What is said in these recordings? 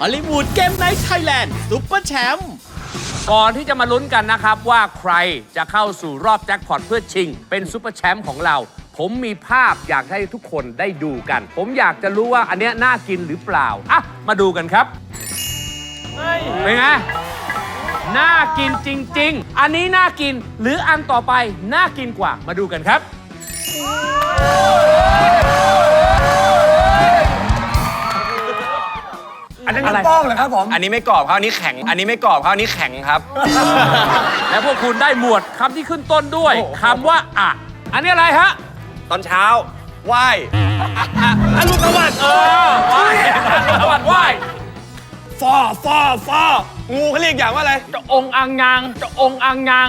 ฮอลลีวูดเกมไนท์ไทยแลนด์ซุปเปอร์แชมป์ก่อนที่จะมาลุ้นกันนะครับว่าใครจะเข้าสู่รอบแจ็คพอตเพื่อชิง เป็นซูเปอร์แชมป์ของเรา ผมมีภาพอยากให้ทุกคนได้ดูกัน ผมอยากจะรู้ว่าอันเนี้ยน่ากินหรือเปล่าอะมาดูกันครับเป็นไงน่ากินจริง ๆ อันนี้น่ากินหรืออันต่อไปน่ากินกว่ามาดูกันครับ อันนั้นน้ำโป้งเหรอครับผม อันนี้ไม่กรอบครับอันนี้แข็ง อันนี้ไม่กรอบครับอันนี้แข็งครับ และพวกคุณได้หมวดคำที่ขึ้นต้นด้วยคำว่าอะ อันนี้อะไรฮะ ตอนเช้าไหว้อรุณสวัสดิ์เออไหว้อรุณสวัสดิ์ไหว้ฟอฟอฟองูเขาเรียกอย่างว่าอะไร จะองค์อังงางจะองค์อังงาง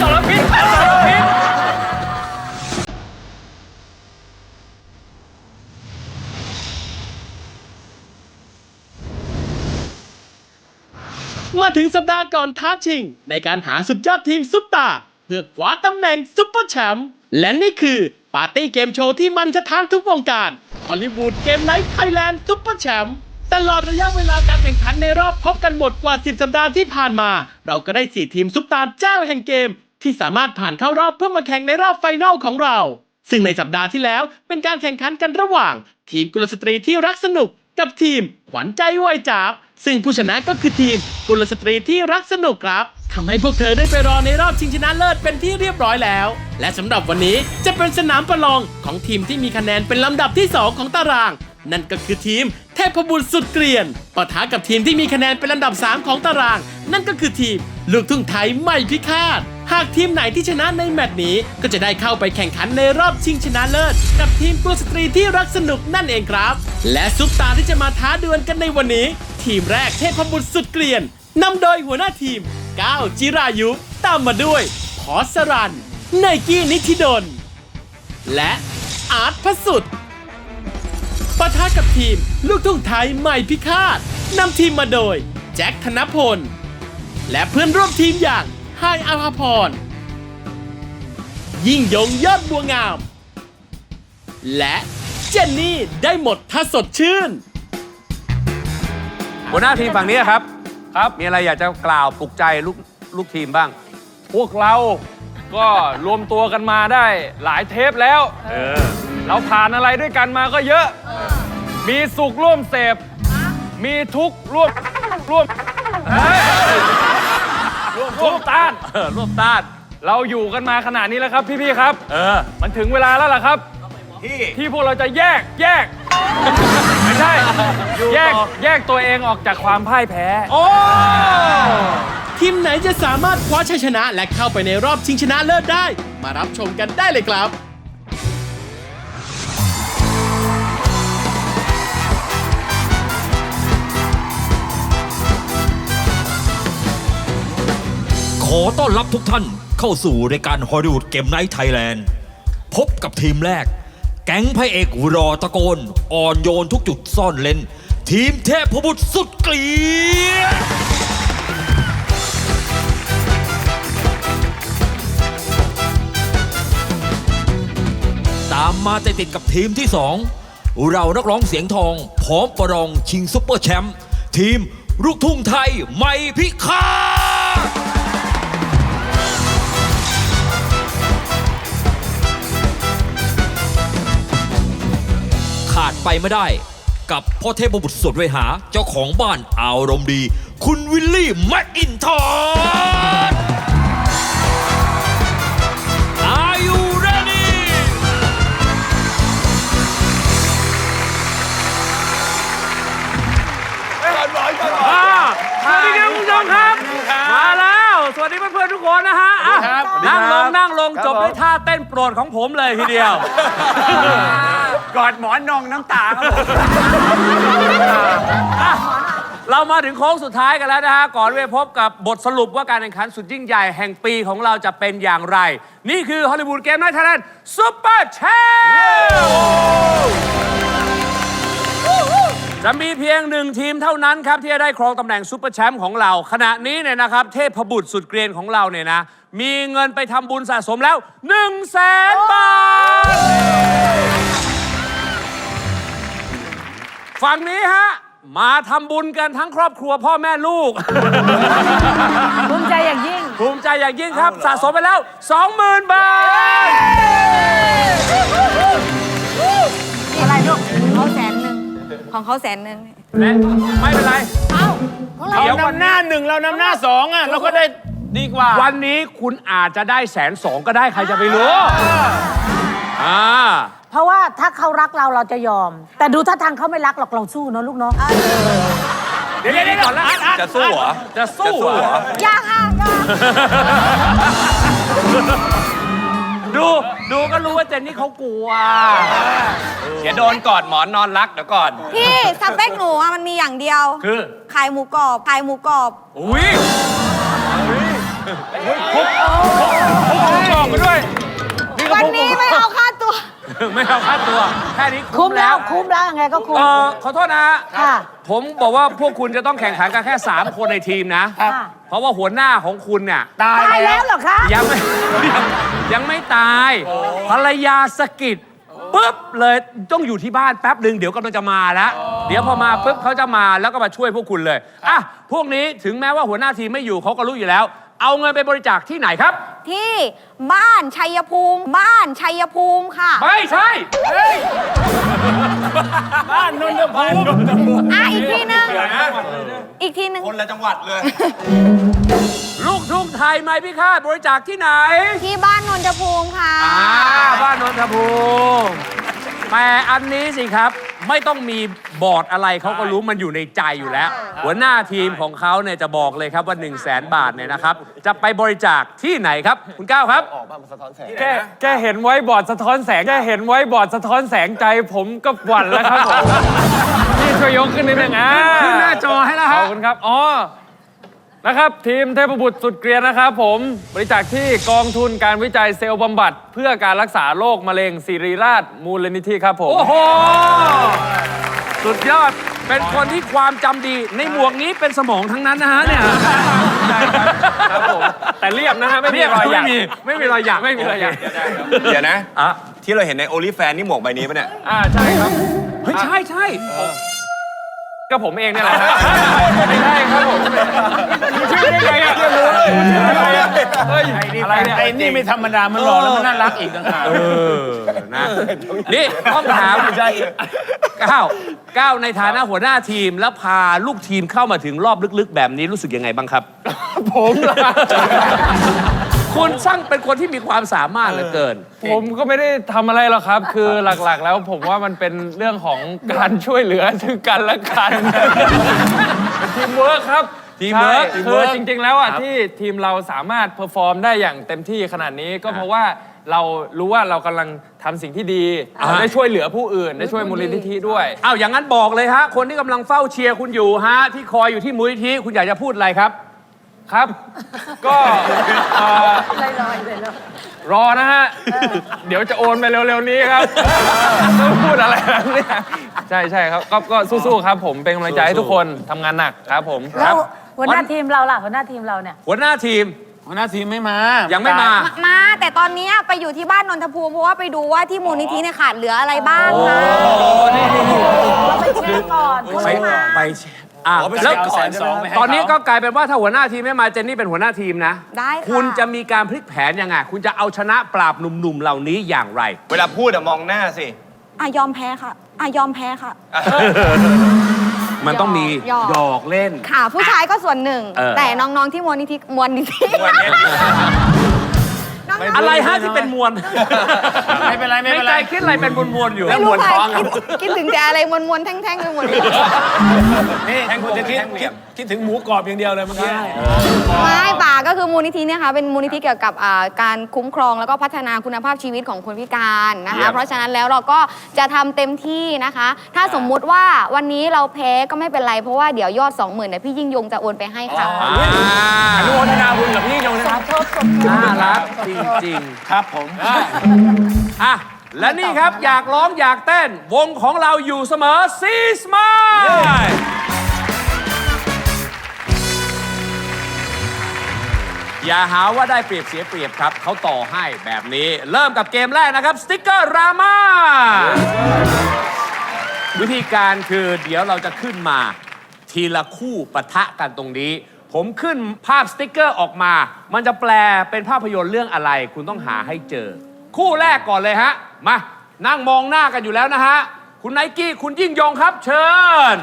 สารพิษสารพิษ มาถึงสัปดาห์ก่อนท้าชิง ในการหาสุดยอดทีมซุปตา เพื่อคว้าตำแหน่งซุปเปอร์แชมป์และนี่คือปาร์ตี้เกมโชว์ที่มันจะทาทุกวงการฮอลลีวูดเกมไนท์ไทยแลนด์ซุปเปอร์แชมป์ตลอดระยะเวลาการแข่งขันในรอบพบกันหมดกว่า 10 สัปดาห์ที่ผ่านมา เราก็ได้ 4 ทีมซุปตาเจ้าแห่งเกม ที่สามารถผ่านเข้ารอบเพื่อมาแข่งในรอบไฟนอลของเรา ซึ่งในสัปดาห์ที่แล้วเป็นการแข่งขันกันระหว่าง ทีมกุลสตรีที่รักสนุก กับทีมขวัญใจวัยจับซึ่งผู้ชนะก็คือทีมกุลสตรีที่รักสนุกครับทำให้พวกเธอได้ไปรอในรอบชิงชนะเลิศเป็นที่เรียบร้อยแล้ว และสำหรับวันนี้จะเป็นสนามประลองของทีมที่มีคะแนนเป็นลำดับที่ 2 ของตาราง นั่นก็คือทีมเทพบุตรสุดเกลียนปะทะกับทีมที่มีคะแนนเป็นลำดับ 3 ของตาราง นั่นก็คือทีมลูกทุ่งไทยไม่พิฆาต หากทีมไหนที่ชนะในแมตช์นี้ก็จะได้เข้าไปแข่งขันในรอบชิงชนะเลิศ กับทีมกุลสตรีที่รักสนุกนั่นเองครับ และซุปตาที่จะมาท้าดวลกันในวันนี้ ทีมแรกเทพบุตรสุดเกลียนนำโดยหัวหน้าทีมก้าวจิรายุ ตามมาด้วย พอสรันไนกี้นิธิดล และอาร์ตพสุดปะทะกับทีมลูกทุ่งไทยใหม่พิฆาตนำทีมมาโดย แจ็คธนพล และเพื่อนร่วมทีมอย่าง ไฮอาภาพร ยิ่งยงยอดบัวงาม และเจนนี่ได้หมดถ้าสดชื่น หัวหน้าทีมฝั่งนี้ครับ ครับ มีอะไรอยากจะกล่าวปลุกใจลูกลูกทีมบ้าง พวกเราก็รวมตัวกันมาได้หลายเทปแล้วเราผ่านอะไรด้วยกันมาก็เยอะ มีสุขร่วมเสพ มีทุกข์ร่วมร่วมร่วม ร่วมต้าน เออร่วมต้าน เราอยู่กันมาขนาดนี้แล้วครับพี่ๆครับ เออ มันถึงเวลาแล้วล่ะครับ ที่ ที่พวกเราจะแยกแยก ไม่ใช่แยกแยกตัวเองออกจากความพ่ายแพ้ โอ้ ทีมไหนจะสามารถคว้าชัยชนะและเข้าไปในรอบชิงชนะเลิศได้ มารับชมกันได้เลยครับ อต้อนรับทุกท่านเข้าสู่รายการฮอลลีวูดเกมไนท์ไทยแลนด์ พบกับทีมแรก แก๊งพระเอกรอตะโกน อ่อนโยนทุกจุดซ่อนเลน ทีมเทพบุตรสุดเกลียดตามมาติดติดกับทีมที่สองเรานักร้องเสียงทองพร้อมประลองชิงซุปเปอร์แชมป์ทีมลูกทุ่งไทยไม่พิฆาต ไปไม่ได้ กับพ่อเทพบุตรสุดเวหาเจ้าของบ้านอารมณ์ดี คุณวิลลี่แมคอินทอร์ นะฮะอะนั่งลงนั่งลงจบด้วยท่าเต้นโปรดของผมเลยทีเดียว กอดหมอนนองน้ำตาครับผมเรามาถึงโค้งสุดท้ายกันแล้วนะฮะ ก่อนที่จะพบกับบทสรุปว่าการแข่งขันสุดยิ่งใหญ่แห่งปีของเราจะเป็นอย่างไร นี่คือฮอลลีวูดเกม i น h t ไทยแลนด์ซุปเปอร์แชมป์ จะมีเพียงหนึ่งทีมเท่านั้นครับ ที่จะได้ครองตำแหน่งซุปเปอร์แชมป์ของเรา ขณะนี้เนี่ยนะครับ เทพบุตรสุดเกรียนของเราเนี่ยนะ มีเงินไปทำบุญสะสมแล้ว1 0 0 0 0แสนบาท ฝั่งนี้ฮะ มาทำบุญกันทั้งครอบครัวพ่อแม่ลูก ภูมิใจอย่างยิ่ง ภูมิใจอย่างยิ่งครับ สะสมไปแล้ว 20,000 บาท อะไรลูกเขาแสนหนึ่ง ของเขาแสนหนึ่งและไม่เป็นไร เอ้าของเราเดี๋ยวเรานำหน้าหนึ่งเรานำหน้าสองอะเราก็ได้ดีกว่า วันนี้คุณอาจจะได้แสนสองก็ได้ใครจะไปรู้อ่าเพราะว่าถ้าเขารักเราเราจะยอม แต่ดูท่าทางเขาไม่รักหรอกเราสู้เนอะลูกเนาะเดี๋ยวเดี๋ยวก่อนแล้วจะสู้เหรอ จะสู้เหรอ ยากอะยาก ดูดูก็รู้ว่าเจนนี่เขากลัว เดี๋ยวโดนกอดหมอนนอนรักเดี๋ยวก่อน พี่สเปคหนูอะมันมีอย่างเดียว คือ ขายหมูกรอบ ขายหมูกรอบ อุ้ยบอกมาด้วยวันนี้ไม่เอาค่าตัว ไม่เอาค่าตัว แค่นี้คุ้มแล้วคุ้มแล้วยังไงก็คุ้ม เออขอโทษนะฮะค่ะ ผมบอกว่าพวกคุณจะต้องแข่งขันกันแค่ 3 คนในทีมนะค่ะเพราะว่าหัวหน้าของคุณเนี่ย ตายแล้วเหรอคะ ยังไม่ยัง ไม่ตายภรรยาสะกิดปุ๊บเลยต้องอยู่ที่บ้านแป๊บหนึ่งเดี๋ยวกำลังจะมาแล้ว เดี๋ยวพอมาปุ๊บเขาจะมาแล้วก็มาช่วยพวกคุณเลยอะพวกนี้ถึงแม้ว่าหัวหน้าทีมไม่อยู่เขาก็รู้อยู่แล้ว เอาเงินไปบริจาคที่ไหนครับ ที่บ้านชัยภูมิ บ้านชัยภูมิค่ะไม่ใช่ บ้านนนทภูมิอะอีกทีหนึงอีกทีหนึงคนละจังหวัดเลย ลูกทุ่งไทยไม่พิฆาตบริจาคที่ไหนที่บ้านนนทภูมิค่ะ อ่าบ้านนนทภูมิ แต่อันนี้สิครับไม่ต้องมีบอร์ดอะไรเขาก็รู้มันอยู่ในใจอยู่แล้ว หัวหน้าทีมของเขาเนี่ยจะบอกเลยครับว่า 1 0 0 0 0แสนบาทเนี่ยนะครับ จะไปบริจาคที่ไหนครับ คุณก้าวครับแค่แค่เห็นไว้บอร์ดสะท้อนแสงแค่เห็นไว้บอร์ดสะท้อนแสงใจผมก็หวั่นแล้วครับผมพี่ช่วยยกขึ้นนิดนึงอะขึ้นหน้าจอให้แล้วขฮะอบคุณครับ อ๋อ นะครับ ทีมเทพบุตรสุดเกรียนนะครับผมบริจาคที่กองทุนการวิจัยเซลล์บำบัด เพื่อการรักษาโรคมะเร็งศิริราชมูลนิธิครับผม โอ้โห สุดยอด เป็นคนที่ความจำดี ในหมวกนี้เป็นสมองทั้งนั้นนะฮะเนี่ย ครับผม แต่เรียบนะฮะไม่มีรอยหยักไม่มีไม่มีรอยหยักไม่มีรอยหยักเดี๋ยวนะอะที่เราเห็นในโอลิแฟนนี่หมวกใบนี้ปะเนี่ย อ่าใช่ครับ เฮ้ย ใช่ใช่ ก็ผมเองเนี่ยแหละฮะไม่ใช่ครับผมชื่อได้ไงอะไม่รู้เลยชื่ออะไรอะเฮ้ยอะไรเนี่ยไอ้นี่ไม่ธรรมดา มันหล่อแล้วมันน่ารักอีกต่างหากเออนะนี่ต้องถามก้าวก้าวในฐานะหัวหน้าทีมแล้วพาลูกทีมเข้ามาถึงรอบลึกๆ แบบนี้รู้สึกยังไงบ้างครับ ผมล่ะ คุณช่างเป็นคนที่มีความสามารถเหลือเกิน ผมก็ไม่ได้ทำอะไรหรอกครับ คือหลักๆ แล้วผมว่ามันเป็นเรื่องของการช่วยเหลือซึ่งกันและกันเป็นทีมเวิร์คครับทีมเวิร์คใช่ทีมคืเวิอร์คจริงๆแล้วอะที่ทีมเราสามารถเพอร์ฟอร์มได้อย่างเต็มที่ขนาดนี้ก็เพราะว่าเรารู้ว่าเรากำลังทำสิ่งที่ดีอ่า ได้ช่วยเหลือผู้อื่น ได้ช่วยมูลนิธิด้วยอ้าวอย่างนั้นบอกเลยฮะ คนที่กำลังเฝ้าเชียร์คุณอยู่ฮะ ที่คอยอยู่ที่มูลนิธิคุณอยากจะพูดอะไรครับ ครับ ก็เอ่อรอนะฮะ เดี๋ยวจะโอนไปเร็วๆนี้ครับต้องพูดอะไรแบบเนี้ยใช่ใช่ครับก็ก็สู้ๆครับ ผมเป็นกำลังใจให้ทุกคนทำงานหนักครับผมคแล้รัวบ หัวหน้าทีมเราล่ะหัวหน้าทีมเราเนี่ย หัวหน้าทีมหัวหน้าทีมไม่มายังไม่มา มา แต่ตอนนี้ไปอยู่ที่บ้านนนทภูมิเพราะว่าไปดูว่าที่มูลนิธิเนี่ยขาดเหลืออะไรบ้างค่ะ เราไปเช็คก่อนคุณไปไม่มา ไป อะอ๋อไปแล้วเช็คก่อนใช่ไหมตอนนี้ก็กลายเป็นว่าถ้าหัวหน้าทีมไม่มาเจนนี่เป็นหัวหน้าทีมนะได้ค่ะ คุณจะมีการพลิกแผนยังไง คุณจะเอาชนะปราบหนุ่มๆเหล่านี้อย่างไร เวลาพูดอะมองหน้าสิ อะยอมแพ้ค่ะอะยอมแพ้ค่ะ มันต้องมีหยอก หยอกเล่น ค่ะ ผู้ชายก็ส่วนหนึ่ง เออ แต่น้อง ๆ ที่มูลนิธิมวลนิธิน้องๆ อะไรฮะที่เป็นมวลไม่เป็นไรไม่เป็นไร ในใจคิดอะไรเป็นมวลๆอยู่ ไม่รู้ค่ะคิดคิดถึงแต่อะไรมวลๆแท่งๆไปหมดเลย นี่คุณจะคิดคิดคิดถึงหมูกรอบอย่างเดียวเลยเมื่อกี้ไม่ป่าก็คือมูลนิธิเนี่ยค่ะเป็นมูลนิธิเกี่ยวกับอ่าการคุ้มครองแล้วก็พัฒนาคุณภาพชีวิตของคนพิการนะเยี่ยคะมเพราะฉะนั้นแล้วเราก็จะทำเต็มที่นะคะ ถ้าสมมุติว่าวันนี้เราแพ้ก็ไม่เป็นไร เพราะว่าเดี๋ยวยอด 20,000เนี่ยพี่ยิ่งยงจะโอนไปให้ค่ะอ่าอนุโมทนาบุญกับพี่ยงนะครับน่ารักจริงครับผมๆอะ และนี่ครับอยากร้องอยากเต้นวงของเราอยู่เสมอซีสมา อย่าหาว่าได้เปรียบเสียเปรียบครับ เขาต่อให้แบบนี้ เริ่มกับเกมแรกนะครับ สติ๊กเกอร์รามาวิธีการคือเดี๋ยวเราจะขึ้นมา ทีละคู่ปะทะกันตรงนี้ ผมขึ้นภาพสติกเกอร์ออกมา มันจะแปลเป็นภาพยนตร์เรื่องอะไร คุณต้องหาให้เจอ คู่แรกก่อนเลยฮะ มา นั่งมองหน้ากันอยู่แล้วนะฮะ คุณไนกี้คุณยิ่งยงครับ เชิญ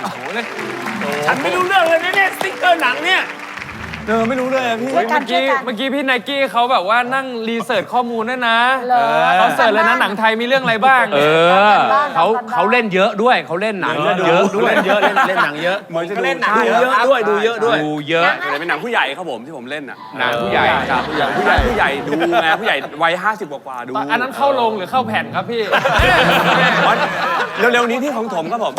ฉันไม่รู้เรื่องเลยนะเนี่ยสติ๊กเกอร์หนังเนี่ย เออไม่รู้เลยอะพี่ช่วยกันเมื่อช่วยกี้กันเมื่อกี้พี่ไนกี้เขาแบบว่านั่งรีเสิร์ชข้อมูลด้วยนะเหรอ เขาเสิร์ชเลยนะหนังไทยมีเรื่องอะไรบ้างเออบ้านเขาบ้านเขาเล่นเยอะด้วยเขาเล่นหนังเยอะด้วยเล่นเยอะเล่นเล่นหนังเยอะเหมือนจะก็เล่นหนังดูเยอะด้วยดูเยอะด้วยดูเยอะแต่เป็นหนังผู้ใหญ่ครับผมที่ผมเล่นอะหนังผู้ใหญ่ครับผู้ใหญ่ผู้ใหญ่ผู้ใหญ่ดูไงผู้ใหญ่วัย50กว่าๆดูอันนั้นเข้าโรงหรือเข้าแผ่นครับพี่ เร็วๆนี้ที่ของผมครับผม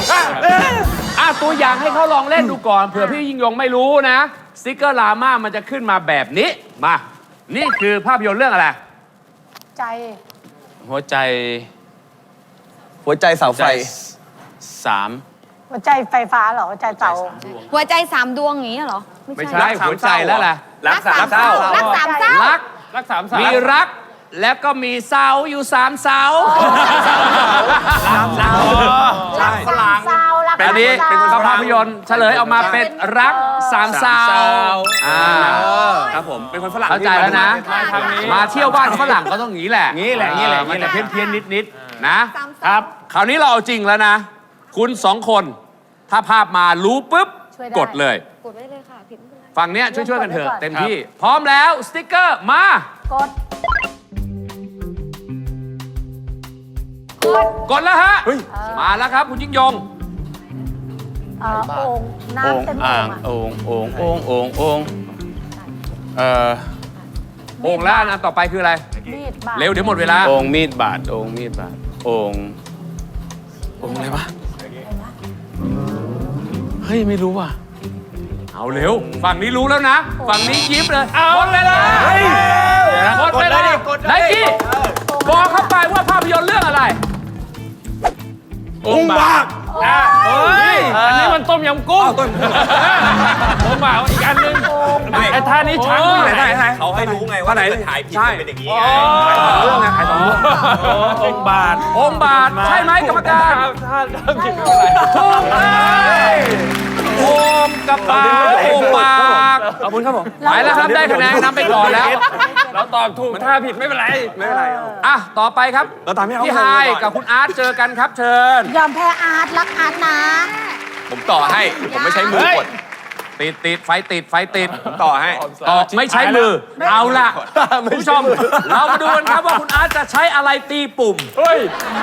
อะตัวอย่างให้เขาลองเล่นดูก่อนเผื่อพี่ยิ่งยงไม่รู้นะ สติกเกอร์ลาม่ามันจะขึ้นมาแบบนี้ มา นี่คือภาพยนตร์เรื่องอะไร ใจหัวใจหัวใจเสาไฟ สาม หัวใจไฟฟ้าเหรอหัวใจเตาหัวใจสามดวงอย่างนี้เหรอ ไม่ใช่หัวใจแล้วแหละรักสามเศร้ารักสามเศร้า รักรักสามสามมีรัก แล้วก็มีเสาอยู่สามเสารักสามเศร้ารักอันนี้สามเป็นเศร้าภาพยนตร์เฉลยออกมาเป็นรักสามเสาอ่าครับผมเป็นคนฝรั่งเข้าใจแล้วนะมาทางนี้มาเที่ยวบ้านฝรั่งก็ต้องงี้แหละงี้แหละงี้แหละมันจะเพี้ยนเพี้ยนนิดนิดๆนะสามเศร้าคราวนี้เราเอาจริงแล้วนะ คุณสองคนถ้าภาพมารู้ปุ๊บ ช่วยได้กดเลย กดไว้เลยค่ะผิดไม่เป็นไร ฝั่งเนี้ยช่วยๆกันเถอะกดไว้ก่อนเต็มที่ พร้อมแล้วสติ๊กเกอร์มา กด กดแล้วฮะมาแล้วครับคุณยิ่งยง เอ่อโอ่งน้ำเต็มโอ่งอะโอ่งโอ่งโอ่งโอ่งโอ่งเอ่อโอ่งแล้วอันต่อไปคืออะไรมีดบาดเร็วเดี๋ยวหมดเวลา โอ่งมีดบาดโอ่งมีดบาดโอ่งโอ่งอะไรวะเฮ้ยไม่รู้ว่ะ เอาเร็ว ฝั่งนี้รู้แล้วนะ ฝั่งนี้ยิ้มเลยหมดเวลา องค์บากเฮ้ยอันนี้มันต้มยำกุ้งผมบ่าวอีกอันนึงไอ้ท่านี้ช้างโอ้ไหนไหนไหนเขาให้รู้ไงว่าไหนถ่ายผิดมันเป็นอย่างนี้ไงเรื่องไงใครต้องรู้องค์บาทองค์บาท ใช่ไหมกรรมการท่าท่าผิดอะไร ถูกเลย โอมกับบาทโอมบากขอบคุณครับผมไปแล้วครับได้คะแนนนำไปก่อนแล้ว เราตอบถูกท่าผิดไม่เป็นไร ไม่เป็นไรอะต่อไปครับเราตามให้เขาพี่ไฮายกับคุณอาร์ตเจอกันครับเชิญ ยอมแพ้อาร์ตรักอาร์ตนะ ผมต่อให้ ผมไม่ใช้มือกด ติดติดไฟติดไฟติดผมต่อให้ต่อไม่ใช้มือ เอาล่ะคุณผู้ชม เรามาดูกันครับว่าคุณอาร์ตจะใช้อะไรตีปุ่ม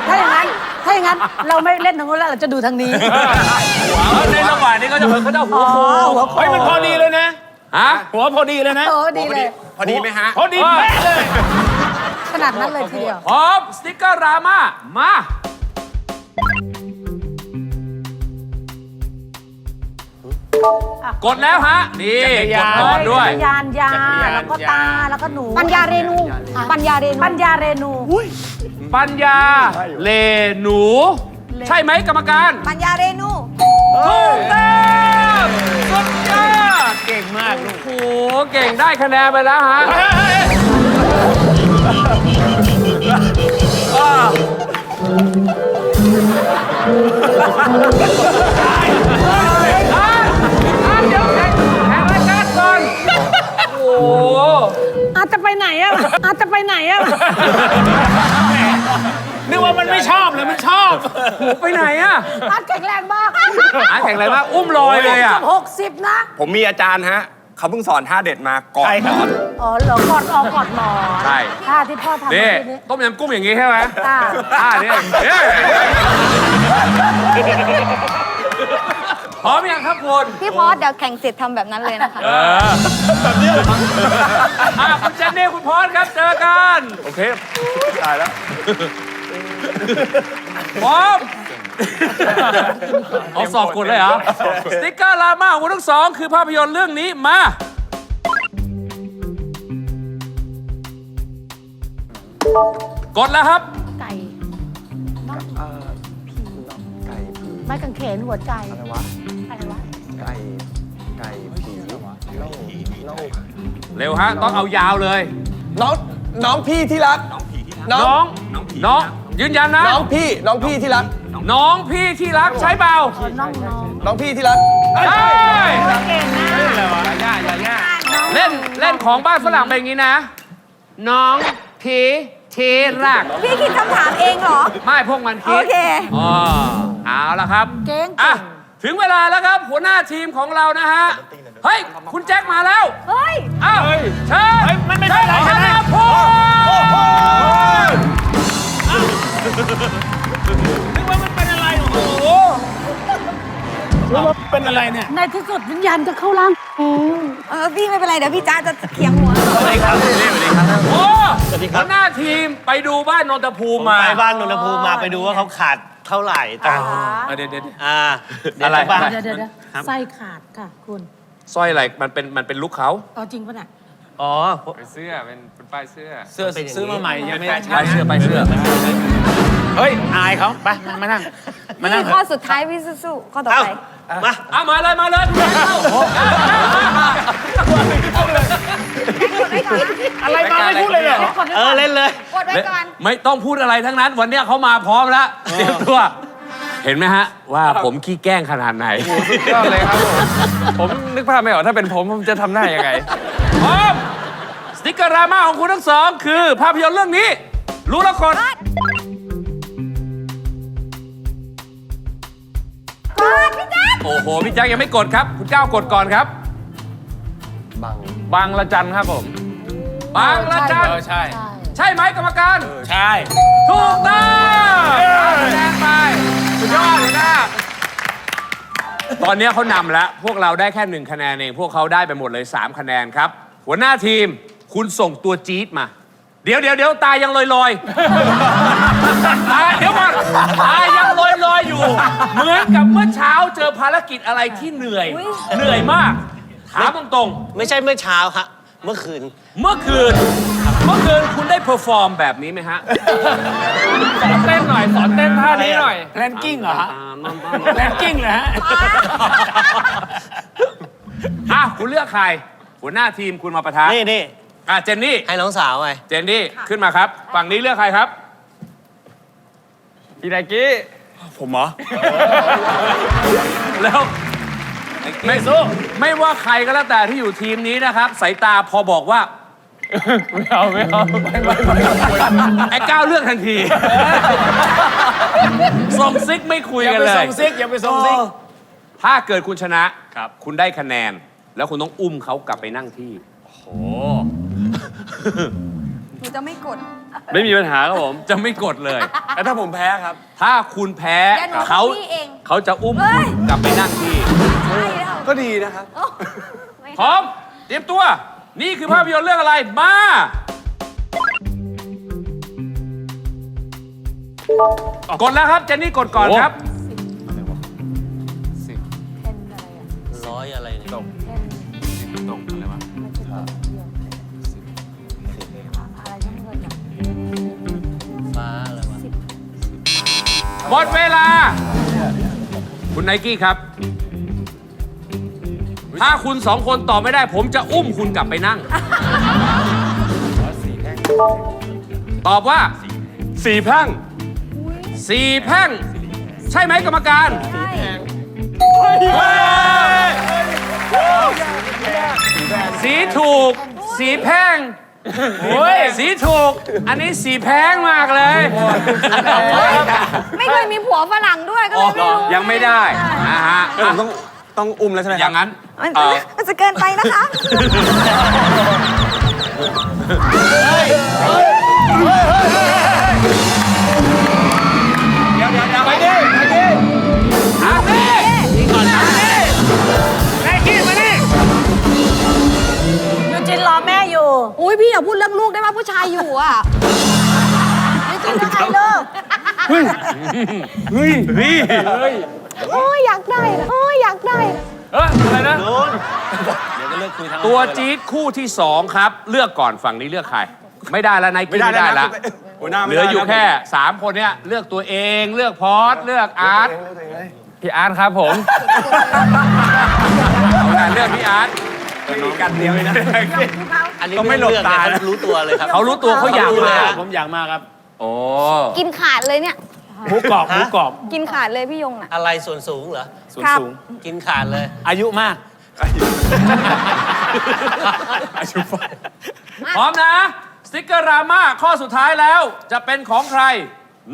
ถ้าอย่างนั้น ถ้าอย่างนั้น เราไม่เล่นทางนู้นแล้ว เราจะดูทางนี้ ในระหว่างนี้ก็จะเขาจะหัวโคอ๋อหัวโขกเฮ้ยมันพอดีเลยนะ ฮะ หัวพอดีเลยนะ โอ้ดีเลย พอดีไหมฮะ พอดีแป๊ะเลย ขนาดนั้นเลยทีเดียว พร้อมสติ๊กเกอร์รามา มา กดแล้วฮะ นี่กดก่อนด้วย จักรยานยา แล้วก็ตา แล้วก็หนู ปัญญาเรนู ปัญญาเรนู ปัญญาเรนู ปัญญาเลหนู ใช่ไหมกรรมการ ปัญญาเรนูถูกต้องสุดยอด เก่งมากลูกโอ้โห เก่งได้คะแนนไปแล้วฮะอ่ อ้โหอาร์ตจะไปไหนอะอาร์ตจะไปไหนอะนึกว่ามันไม่ชอบเลยมันชอบหมูไปไหนอะอาร์ตแข็งแรงมากอะแข่งอะไรมากอุ้มลอยเลยอะหกสิบนะ ผมมีอาจารย์ฮะเขาเพิ่งสอนท่าเด็ดมาก่อนใช่ครับอ๋อเหรอกอดออกกอดหมอนใช่ท่าที่พ่อทำนี่เมื่อกี้นี้ต้มยำกุ้งอย่างงี้ใช่ไหมอ่าอ่านี่เอ้ย พร้อมยังครับคุณพี่พอสเดี๋ยวแข่งเสร็จทำแบบนั้นเลยนะคะเอออะคุณเจนนี่คุณพอสครับเจอกันโอเคตายแล้วพร้อมเอาสอบกดเลยเหรอสติ๊กเกอร์ลาม่าของคุณทั้งสอง คือภาพยนตร์เรื่องนี้มา กดแล้วครับ ไก่ ไม้กางเขนหัวใจ อะไรวะ อะไรวะ ไก่ไก่ผีโลกเร็วฮะ ต้องเอายาวเลย น้องน้องพี่ที่รัก น้องน้อง น้อง ยืนยันนะ น้องพี่น้องพี่ที่รัก น้องพี่ที่รักใช้เปล่าน้องน้องน้องพี่ที่รักใช่เก่งนะเล่นเล่นของบ้านฝรั่งเป็นอย่างนี้นะ น้องพี่ ที่รักพี่คิดคำถามเองเหรอ ไม่พวกมันคิดโอเคอ๋อเอาละครับเก่งอะเก่งถึงเวลาแล้วครับหัวหน้าทีมของเรานะฮะ เฮ้ย คุณแจ็คมาแล้ว เฮ้ย อ้าวเชิญมันไม่เป็นไรเชิใช่ญไหมธนพลนึกว่ามันเป็นอะไรโอ้โหนึกว่าเป็นอะไรเนี่ย ในที่สุดวิญญาณก็เข้าร่างอืม เออพี่ไม่เป็นไรเดี๋ยวพี่จ้าจะเคียงหัวโอ้หัวหน้าทีมไปดูบ้านนนทภูมิมาไปบ้านนนทภูมิมาไปดูว่าเขาขาดเท่าไหร่ต่างอะเดี๋ยวเดี๋ยวอ่าเดี๋ยวอะไรจะบ้านเดี๋ยวเดี๋ยวเดี๋ยวไส้ขาดค่ะคุณสร้อยอะไรมันเป็นมันเป็นลุกเขาเอาจริงปะเนี่ย อ๋อ เป็นเสื้อเป็นเป็นป้ายเสื้อ เสื้อซื้อมาใหม่ยังไม่ได้ไปเสื้อไปเสื้อ เฮ้ย อายเขาไปมานั่ง มานั่งนี่ข้อสุดท้ายพี่สู้ๆข้อต่อเอ้าไป มาเอามาเลยมาเลยคุณแจ็คเข้าอะไรมาไม่พูดเลยเหรอ เออเล่นเลย กดไว้ก่อน ไม่ต้องพูดอะไรทั้งนั้น วันเนี้ยเขามาพร้อมแล้วเตรียมตัว เห็นไหมฮะ ว่าผมขี้แกล้งขนาดไหนก็เลยครับผม ผมนึกภาพไม่ออกถ้าเป็นผมผมจะทำหน้ายังไงพร้อม สติกเกอร์ดราม่าของคุณทั้งสอง คือภาพยนตร์เรื่องนี้ รู้แล้วกดกดพี่จ้าโอ้โห พี่แจ็คยังไม่กดครับ คุณเจ้ากดก่อนครับบางละจันครับผมบางละจัน เออใช่ ใช่ไหมกรรมการ ใช่ ถูกต้องเอาคะแนนไป สุดยอดเลยนะตอนนี้เขานำแล้ว พวกเราได้แค่หนึ่งคะแนนเอง พวกเขาได้ไปหมดเลย 3 คะแนนครับ หัวหน้าทีม คุณส่งตัวจี๊ดมา เดี๋ยวเดี๋ยวเดี๋ยวตายังลอยลอยๆตาเดี๋ยวก่อนตายังลอยลอยๆอยู่ เหมือนกับเมื่อเช้าเจอภารกิจอะไรที่เหนื่อย เหนื่อยมากถามตรงๆไม่ใช่เมื่อเช้าฮะเมื่อคืนเมื่อคืน เมื่อคืนคุณได้เพอร์ฟอร์มแบบนี้ไหมฮะ สอนเต้นหน่อย สอนเต้นท่านี้หน่อย แลนกิ้งเหรอฮะแลนกิ้งเหรอฮะ อะคุณเลือกใคร หัวหน้าทีมคุณมาประทะนี่นี่ อะเจนนี่ ให้น้องสาวไงเจนนี่ขึ้นมาครับ ฝั่งนี้เลือกใครครับพี่ไนกี้ผมเหรอ แล้วไม่สู้ไม่ว่าใครก็แล้วแต่ที่อยู่ทีมนี้นะครับ สายตาพอบอกว่า ไม่เอาไม่เอาไม่ไม่ไม่ไอ้ก้าวเลือกทันทีส่งซิกไม่คุยอย่ากันไปเลส่ยงซิกอย่าไปส่งซิกถ้าเกิดคุณชนะครับ คุณได้คะแนน แล้วคุณต้องอุ้มเขากลับไปนั่งที่ หนูจะไม่กด ไม่มีปัญหาครับผม จะไม่กดเลยแล้วถ้าผมแพ้ครับ ถ้าคุณแพ้เดี๋ยวหนูเขาพี่เองเขาจะอุ้มเฮ้คุยณกลับไปนั่งที่ ใช่แล้วก็ดีนะครับ โอ้ไม่พร้อม เตรียมตัว นี่คือภาพยนตร์เรื่องอะไร มา กดแล้วครับ เจนนี่กดก่อนครับร้ หมดเวลา คุณไนกี้ครับ ถ้าคุณสองคนตอบไม่ได้ ผมจะอุ้มคุณกลับไปนั่ง ตอบว่าสี่แพร่งสี่แพร่ง ใช่ไหมกรรมการใช่สีถูก สีแพง สีถูก อันนี้สีแพงมากเลย ไม่เคยมีผัวฝรั่งด้วยก็เลยไม่รู้ยังไม่ได้นะฮะอะต้องต้องอุ้มแล้วใช่ไหมอครัย่างนั้น มันเอ่อมันจะเกินไปนะคะไอยู่อุ้ยพี่อย่าพูดเรื่องลูกได้ป่ะผู้ชายอยู่อะยูจินว่าไงลูกเฮ้ยเฮ้ยโอ้ยอยากได้นะโอ้ยอยากได้นะเอออะไรนะโดนเดี๋ยวก็เลิกคุยทั้งตัวจี๊ดคู่ที่สองครับ เลือกก่อนฝั่งนี้เลือกใคร ไม่ได้แล้วไนกี้ไม่ได้แล้ว หัวหน้าเหไม่ลืได้ออยู่นะแค่สามคนเนี้ยเลือกตัวเองเลือกพอสเลือกอาร์ตพี่อาร์ตครับผมเอาล่ะเลือกพี่อาร์ต ไม่มีกันเดียวเลยนะ อันนี้ต้องไม่ไม่ต้องเลือกหลบตาเลยนะเขารู้ตัวเลยครับ เขารู้ตัวเขาอยากรู้เลยมาอะผมอยากมาครับ โอ้กินขาดเลยเนี่ย หมูกรอบหมูกรอบกินขาดเลยพี่ยงน่ะ อะไรส่วนสูงเหรอส่วนครับ สูงกินขาดเลย อายุมากพร้อมนะ สติกเกอร์รามาข้อสุดท้ายแล้ว จะเป็นของใคร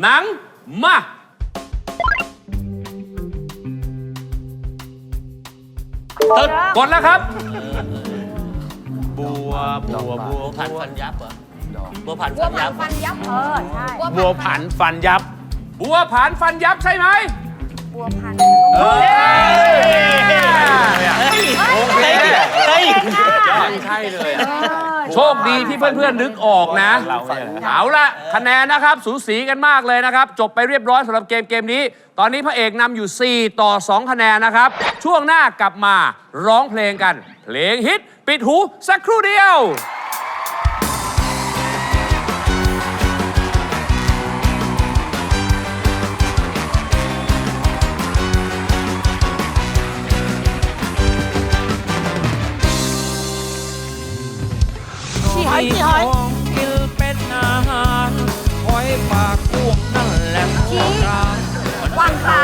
หนังมา กดแล้วครับบัวบัวบัวบัวผันฟันยับเหรอบัวผันวัฟัวนผัยันบฟันยับเออใช่บัวผันฟันยับ บัวผานฟันยับใช่ไหมบัวพันเฮ้ยเฮ้ยเฮ้ยใช่เลยอะ โชคดีที่เพื่อนๆนึกออกนะเราเนี่ยเอาละคะแนนนะครับ สูสีกันมากเลยนะครับ จบไปเรียบร้อยสำหรับเกมเกมนี้ ตอนนี้พระเอกนำอยู่ 4 ต่อ 2 คะแนนนะครับ ช่วงหน้ากลับมาร้องเพลงกัน เพลงฮิต ปิดหูสักครู่เดียว อยจีหอยกินเป็นอาหหอยปากกุ้งนั่นแหละจีวังขา